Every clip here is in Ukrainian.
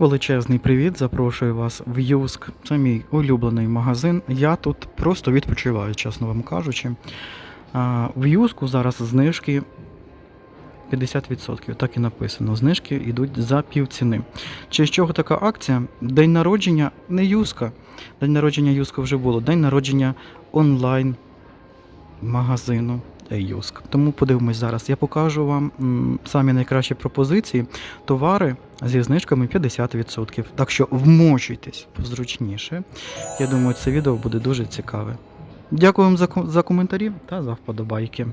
Величезний привіт, запрошую вас в Юск. Це мій улюблений магазин. Я тут просто відпочиваю, чесно вам кажучи. В Юску зараз знижки 50%, так і написано. Знижки йдуть за півціни. З чого така акція? День народження не Юска. День народження Юска вже було. День народження онлайн магазину Юск. Тому подивимось зараз. Я покажу вам самі найкращі пропозиції, товари зі знижками 50%. Так що вмочуйтесь позручніше. Я думаю, це відео буде дуже цікаве. Дякую вам за, за коментарі та за вподобайки.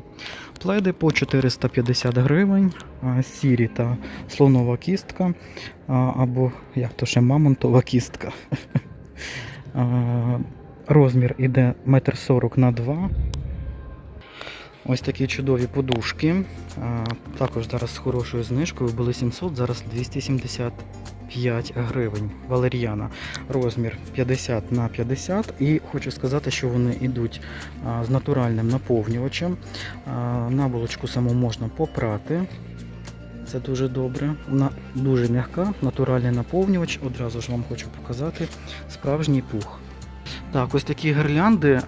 Пледи по 450 гривень, сірі та слонова кістка, або як то ще мамонтова кістка. Розмір іде 1,40 на 2 Ось такі чудові подушки. Також зараз з хорошою знижкою були 700, зараз 275 гривень. Валеріана. Розмір 50 на 50. І хочу сказати, що вони йдуть з натуральним наповнювачем. Наволочку саму можна попрати. Це дуже добре. Вона дуже м'яка, натуральний наповнювач. Одразу ж вам хочу показати справжній пух. Так, ось такі гірлянди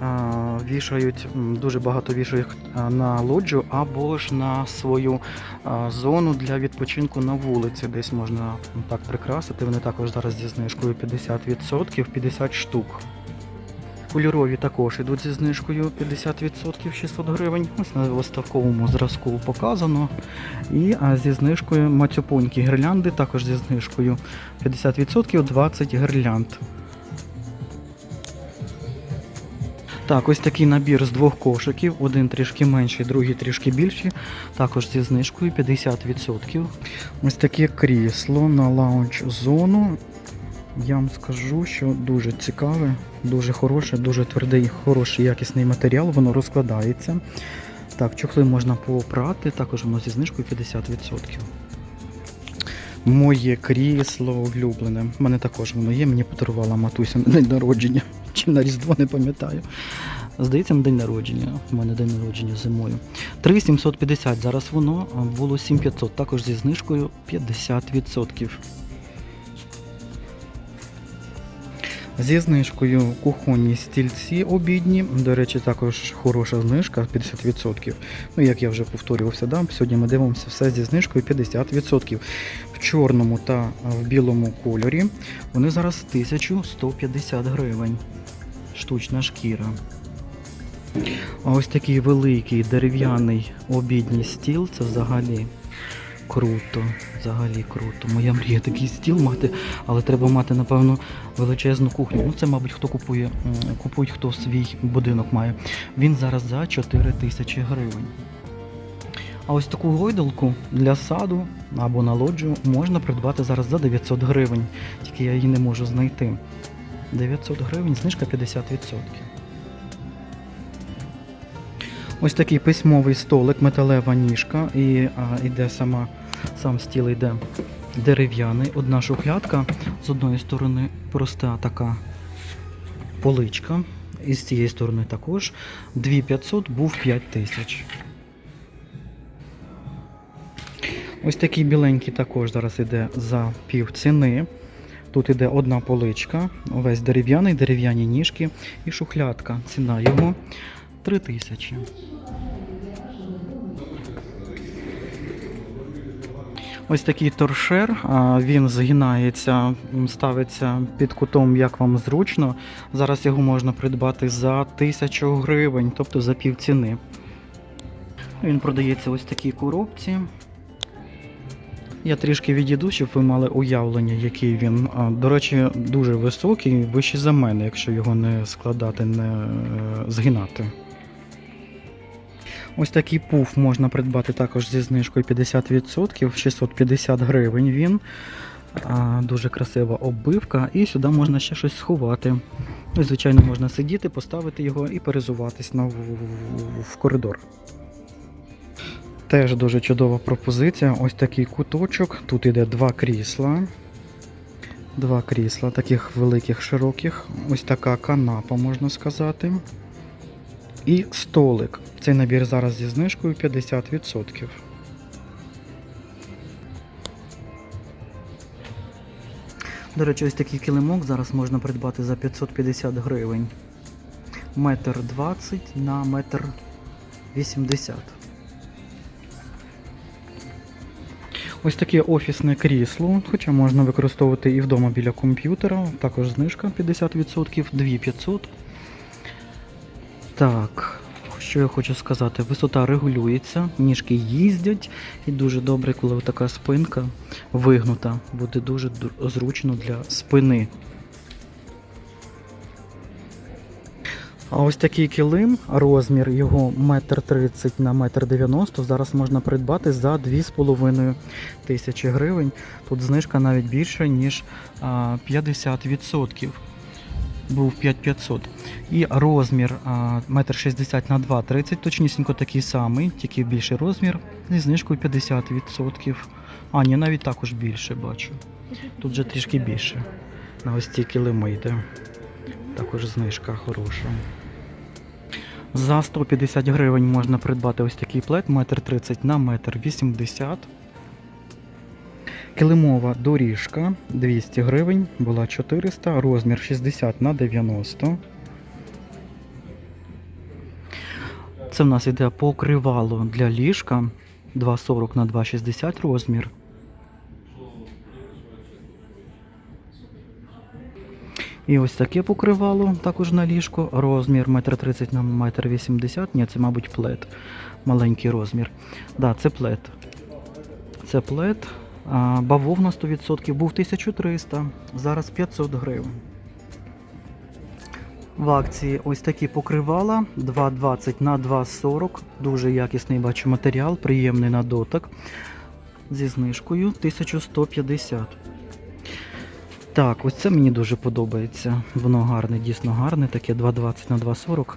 вішають, дуже багато вішають на лоджію або ж на свою зону для відпочинку на вулиці. Десь можна так прикрасити. Вони також зараз зі знижкою 50%, 50 штук. Кольорові також йдуть зі знижкою 50% 600 гривень. Ось на виставковому зразку показано. І зі знижкою мацюпонькі гірлянди, також зі знижкою 50% 20 гірлянд. Так, ось такий набір з двох кошиків. Один трішки менший, другий трішки більший. Також зі знижкою 50%. Ось таке крісло на лаунж-зону. Я вам скажу, що дуже цікаве, дуже хороше, дуже твердий, хороший якісний матеріал, воно розкладається. Так, чохли можна попрати, також воно зі знижкою 50%. Моє крісло улюблене. У мене також воно є, мені подарувала матуся на день народження. Чи на Різдво не пам'ятаю. Здається, на день народження. У мене день народження зимою. 3750. Зараз воно було 7500, також зі знижкою 50%. Зі знижкою кухонні стільці обідні. До речі, також хороша знижка 50%. Ну, як я вже повторювався, да? сьогодні ми дивимося все зі знижкою 50%. В чорному та в білому кольорі. Вони зараз 1150 гривень. Штучна шкіра. А ось такий великий дерев'яний обідній стіл це взагалі круто. Взагалі круто. Моя мрія такий стіл мати, але треба мати, напевно, величезну кухню. Ну, це, мабуть, хто купує, купують, хто свій будинок має. Він зараз за 4 тисячі гривень. А ось таку гойдалку для саду або на лоджію можна придбати зараз за 900 гривень. Тільки я її не можу знайти. 900 гривень, знижка 50%. Ось такий письмовий столик, металева ніжка, і а, іде сама, сам стіл йде дерев'яний. Одна шухлядка, з одної сторони проста така поличка, і з цієї сторони також. 2500 був 5000. Ось такий біленький також зараз іде за пів ціни. Тут іде одна поличка, весь дерев'яний, дерев'яні ніжки і шухлядка. Ціна його 3000. Ось такий торшер, він згинається, ставиться під кутом, як вам зручно. Зараз його можна придбати за 1000 гривень, тобто за пів ціни. Він продається ось такій коробці. Я трішки відійду, щоб ви мали уявлення, який він. До речі, дуже високий, вищий за мене, якщо його не складати, не е, згинати. Ось такий пуф можна придбати також зі знижкою 50%, 650 гривень він. Дуже красива оббивка, і сюди можна ще щось сховати. Звичайно, можна сидіти, поставити його і перезуватись в коридор. Теж дуже чудова пропозиція. Ось такий куточок. Тут іде два крісла. Два крісла, таких великих, широких. Ось така канапа, можна сказати. І столик. Цей набір зараз зі знижкою 50%. До речі, ось такий килимок зараз можна придбати за 550 гривень. Метр 20 на метр 80. Ось таке офісне крісло, хоча можна використовувати і вдома біля комп'ютера. Також знижка 50%, 2500. Так, що я хочу сказати, висота регулюється, ніжки їздять, і дуже добре, коли така спинка вигнута, буде дуже зручно для спини. А ось такий килим, розмір його 1,30 на 1,90 м, зараз можна придбати за 2,5 тисячі гривень. Тут знижка навіть більша, ніж 50%. Був 5500. І розмір а, 1,60 на 2,30, точнісінько такий самий, тільки більший розмір, зі знижкою 50%. А, ні, навіть також більше бачу. Тут вже трішки більше. На ось ці килими йде. Також знижка хороша. За 150 гривень можна придбати ось такий плед 1,30 на 1,80 м. Килимова доріжка 200 гривень, була 400, розмір 60 на 90. Це в нас іде покривало для ліжка 2,40 на 2,60 розмір. І ось таке покривало також на ліжко. Розмір 1,30 на 1,80 м. Ні, це, мабуть, плед. Маленький розмір. Да, це плед. Це плед. Бавовна 100% був 1300, зараз 500 гривень. В акції ось такі покривала 2,20 на 2,40. Дуже якісний бачу матеріал, приємний на дотик. Зі знижкою 1150. Так, ось це мені дуже подобається. Воно гарне, дійсно гарне, таке 2,20 на 2,40,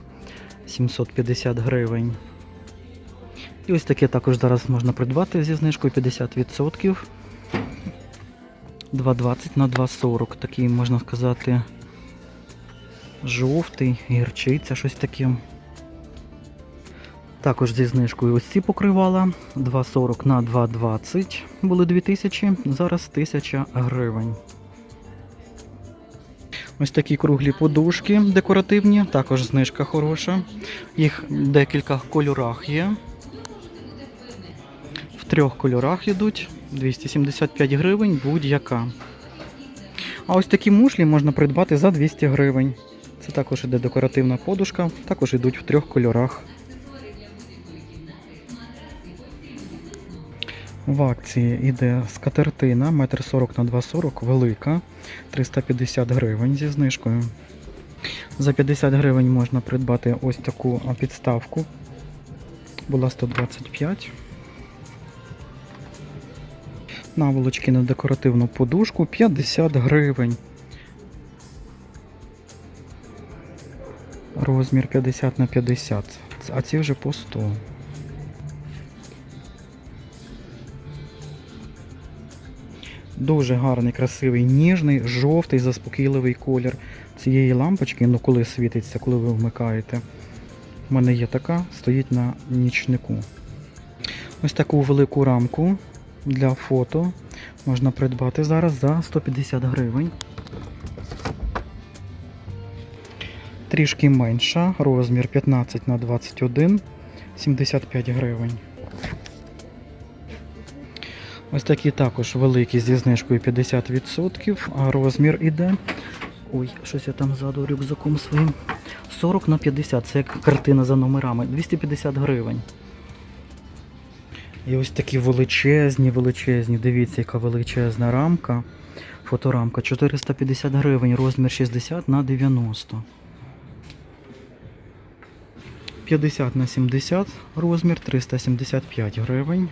750 гривень. І ось таке також зараз можна придбати зі знижкою 50%. 2,20 на 2,40. Такий, можна сказати, жовтий, гірчиця, щось таке. Також зі знижкою ось ці покривала 2,40 на 2,20 були 2000, зараз 1000 гривень. Ось такі круглі подушки декоративні, також знижка хороша. Їх декілька кольорах є. В трьох кольорах йдуть 275 гривень будь-яка. А ось такі мушлі можна придбати за 200 гривень. Це також іде декоративна подушка, також йдуть в трьох кольорах. В акції йде скатертина 1,40 на 2,40 велика, 350 гривень зі знижкою. За 50 гривень можна придбати ось таку підставку. Була 125. Наволочки на декоративну подушку 50 гривень. Розмір 50 на 50. А ці вже по 100. Дуже гарний, красивий, ніжний, жовтий, заспокійливий колір цієї лампочки, ну коли світиться, коли ви вмикаєте. У мене є така, стоїть на нічнику. Ось таку велику рамку для фото можна придбати зараз за 150 гривень. Трішки менша, розмір 15 на 21, 75 гривень. Ось такі також великі зі знижкою 50%, а розмір іде. Ой, щось я там ззаду рюкзаком своїм. 40 на 50, це як картина за номерами. 250 гривень. І ось такі величезні, величезні. Дивіться, яка величезна рамка. Фоторамка 450 гривень, розмір 60 на 90. 50 на 70 розмір 375 гривень.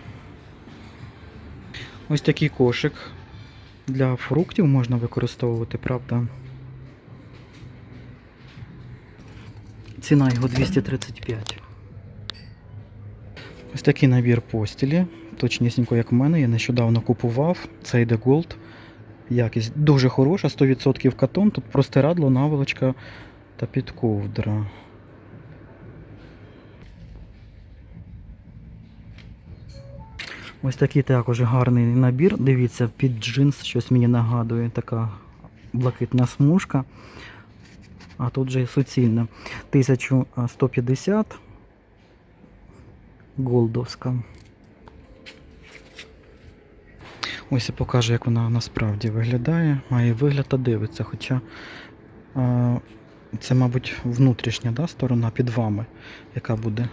Ось такий кошик для фруктів можна використовувати, правда? Ціна його 235. Ось такий набір постілі. Точнісінько, як в мене, я нещодавно купував. Це йде Gold. Якість дуже хороша, 100% катон. Тут простирадло, наволочка та підковдра. Ось такий також гарний набір. Дивіться, під джинс щось мені нагадує. Така блакитна смужка. А тут же суцільна. 1150 голдовська. Ось я покажу, як вона насправді виглядає. Має вигляд та дивиться. Хоча це, мабуть, внутрішня да, сторона під вами, яка буде,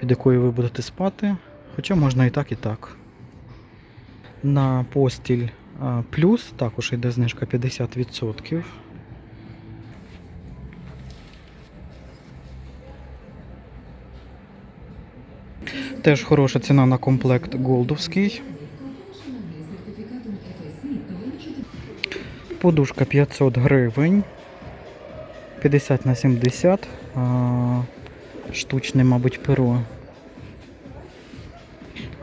під якою ви будете спати. Хоча можна і так, і так. На постіль плюс також йде знижка 50%. Теж хороша ціна на комплект голдовський. Подушка 500 гривень. 50 на 70. А, штучне, мабуть, перо.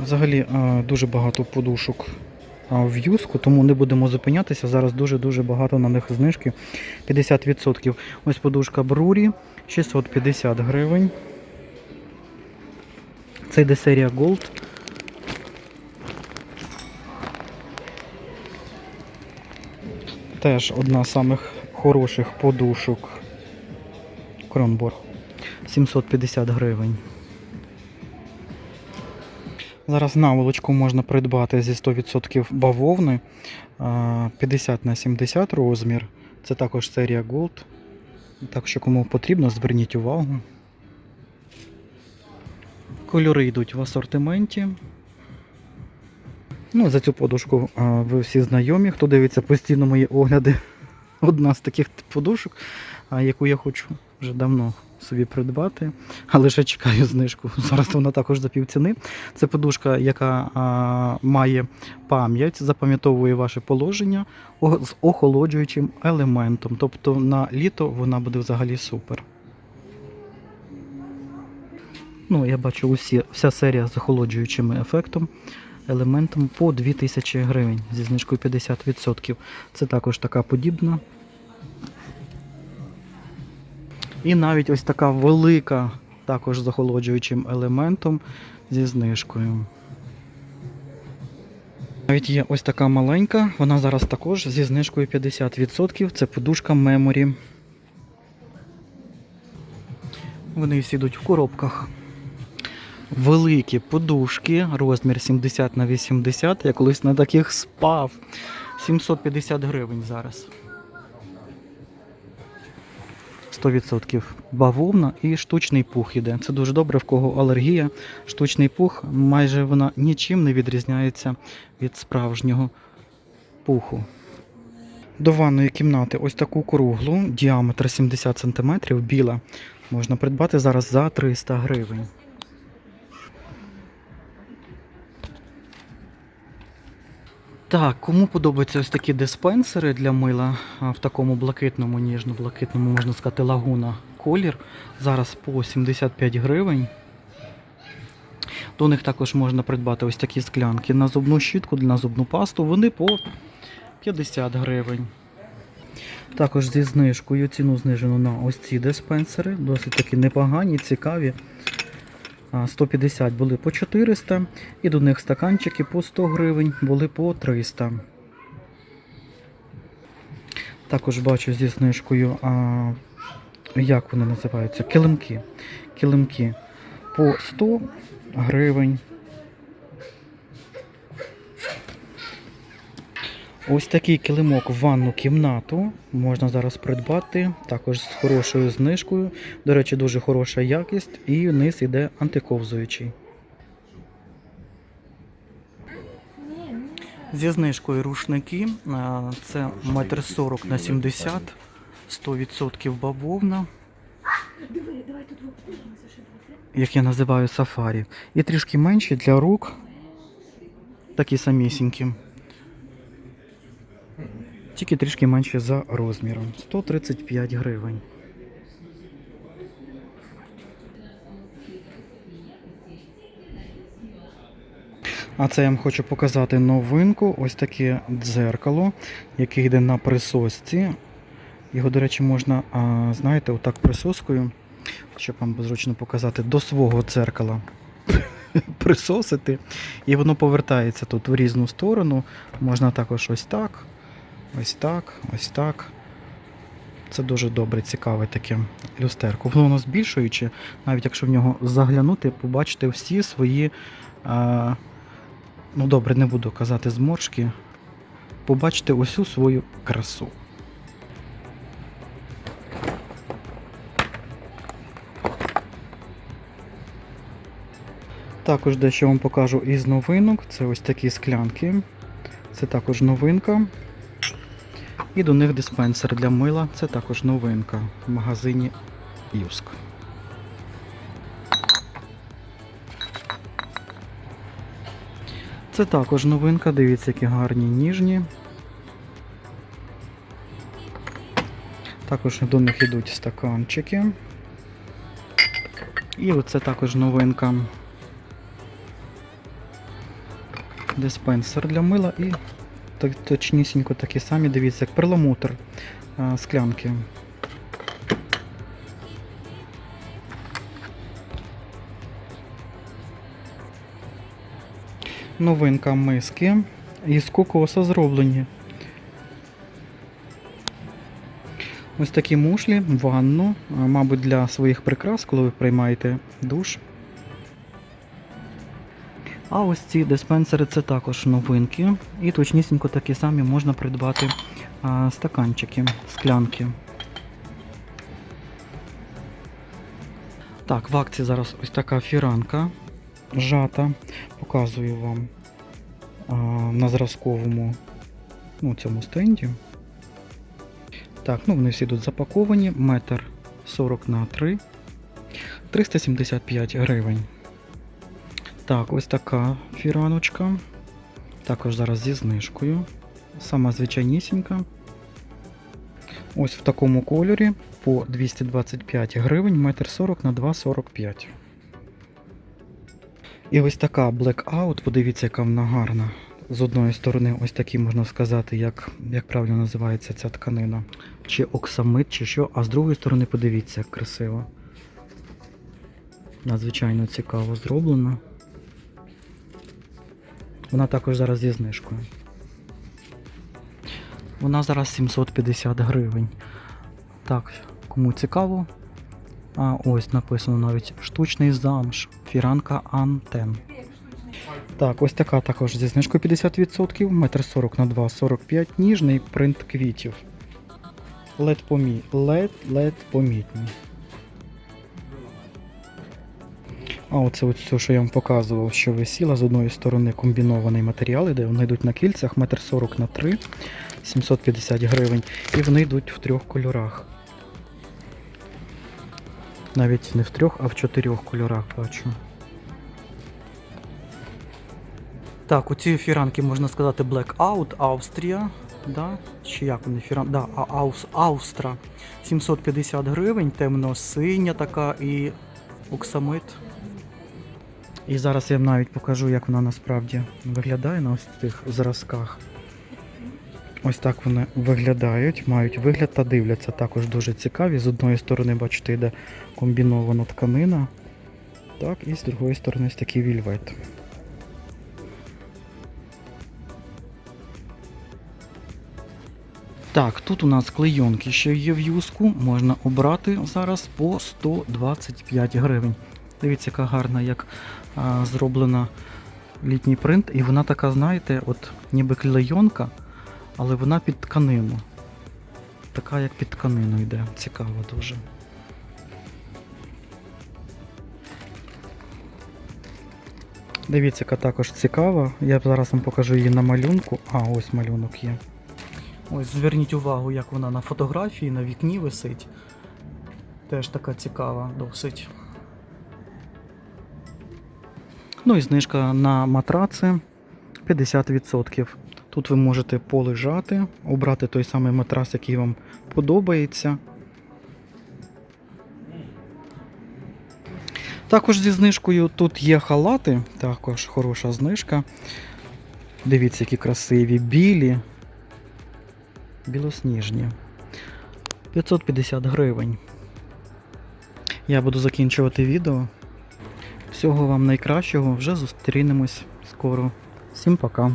Взагалі дуже багато подушок в юску, тому не будемо зупинятися. Зараз дуже-дуже багато на них знижки. 50%. Ось подушка Брурі 650 гривень. Це йде серія Gold. Теж одна з самих хороших подушок. Кронборг. 750 гривень. Зараз наволочку можна придбати зі 100% бавовни. 50 на 70 розмір. Це також серія Gold. Так що кому потрібно, зверніть увагу. Кольори йдуть в асортименті. Ну, за цю подушку ви всі знайомі, хто дивиться постійно мої огляди. Одна з таких подушок, яку я хочу вже давно собі придбати, але ще чекаю знижку. Зараз вона також за півціни. Це подушка, яка а, має пам'ять, запам'ятовує ваше положення з охолоджуючим елементом. Тобто на літо вона буде взагалі супер. Ну, я бачу усі, вся серія з охолоджуючим ефектом, елементом по 2000 гривень зі знижкою 50%. Це також така подібна. І навіть ось така велика, також з охолоджуючим елементом зі знижкою. Навіть є ось така маленька, вона зараз також зі знижкою 50%. Це подушка Memory. Вони всі йдуть в коробках. Великі подушки, розмір 70 на 80. Я колись на таких спав. 750 гривень зараз. 100% бавовна і штучний пух іде. Це дуже добре, в кого алергія. Штучний пух майже вона нічим не відрізняється від справжнього пуху. До ванної кімнати ось таку круглу, діаметр 70 см, біла. Можна придбати зараз за 300 гривень. Так, кому подобаються ось такі диспенсери для мила в такому блакитному, ніжно-блакитному, можна сказати, лагуна колір. Зараз по 75 гривень. До них також можна придбати ось такі склянки на зубну щітку, на зубну пасту. Вони по 50 гривень. Також зі знижкою ціну знижено на ось ці диспенсери. Досить таки непогані, цікаві. А, 150 були по 400, і до них стаканчики по 100 гривень були по 300. Також бачу зі знижкою, а, як вони називаються? Килимки. Килимки по 100 гривень. Ось такий килимок в ванну кімнату можна зараз придбати, також з хорошою знижкою. До речі, дуже хороша якість, і вниз іде антиковзуючий. Зі знижкою рушники. Це 1,40 м на 70 100% бавовна. Як я називаю сафарі. І трішки менші для рук. Такі самісінькі. Тільки трішки менше за розміром. 135 гривень. А це я вам хочу показати новинку. Ось таке дзеркало, яке йде на присосці. Його, до речі, можна, знаєте, отак присоскою, щоб вам зручно показати, до свого дзеркала присосити. І воно повертається тут в різну сторону. Можна також ось так. Ось так, ось так. Це дуже добре, цікаве таке люстерко. Воно збільшуючи, навіть якщо в нього заглянути, побачите всі свої. А, ну добре, не буду казати зморшки. Побачите усю свою красу. Також дещо вам покажу із новинок. Це ось такі склянки. Це також новинка. І до них диспенсер для мила. Це також новинка в магазині Юск. Це також новинка, дивіться, які гарні ніжні. Також до них йдуть стаканчики. І оце також новинка. Диспенсер для мила і точнісінько такі самі, дивіться, як перламутр склянки. Новинка миски із кокоса зроблені. Ось такі мушлі, ванну, мабуть, для своїх прикрас, коли ви приймаєте душ. А ось ці диспенсери це також новинки. І точнісінько такі самі можна придбати а, стаканчики, склянки. Так, в акції зараз ось така фіранка жата. Показую вам а, на зразковому ну, цьому стенді. Так, ну вони всі тут запаковані. Метр 40 на 3. 375 гривень. Так, ось така фіраночка. Також зараз зі знижкою. Сама звичайнісінька. Ось в такому кольорі по 225 гривень, метр 40 на 2,45. І ось така Blackout, подивіться, яка вона гарна. З одної сторони, ось такі можна сказати, як, як правильно називається ця тканина. Чи оксамит, чи що, а з другої сторони, подивіться, як красиво. Надзвичайно цікаво зроблено. Вона також зараз зі знижкою. Вона зараз 750 гривень. Так, кому цікаво. А ось написано навіть штучний замш. Фіранка Антен. Так, ось така також зі знижкою 50%, метр 40 на 2,45, ніжний принт квітів. Лед помі... Лед, лед помітні. А оце от все, що я вам показував, що висіла з одної сторони комбінований матеріал, де вони йдуть на кільцях, метр 40 на 3, 750 гривень. І вони йдуть в трьох кольорах. Навіть не в трьох, а в чотирьох кольорах бачу. Так, у ці фіранки можна сказати Blackout, Австрія. Да? Чи як вони фіран? Да, Аус, Австра. 750 гривень, темно-синя така і оксамит. І зараз я вам навіть покажу, як вона насправді виглядає на ось цих зразках. Ось так вони виглядають, мають вигляд та дивляться також дуже цікаві. З одної сторони, бачите, йде комбінована тканина. Так, і з другої сторони ось такий вільвет. Так, тут у нас клейонки ще є в юску. Можна обрати зараз по 125 гривень. Дивіться, яка гарна, як а, зроблена літній принт. І вона така, знаєте, от ніби клейонка, але вона під тканину. Така, як під тканину йде. Цікаво дуже. Дивіться, яка також цікава. Я зараз вам покажу її на малюнку. А, ось малюнок є. Ось зверніть увагу, як вона на фотографії на вікні висить. Теж така цікава досить. Ну і знижка на матраци 50%. Тут ви можете полежати, обрати той самий матрас, який вам подобається. Також зі знижкою тут є халати, також хороша знижка. Дивіться, які красиві, білі, білосніжні. 550 гривень. Я буду закінчувати відео. Всього вам найкращого, вже зустрінемось скоро. Всім пока.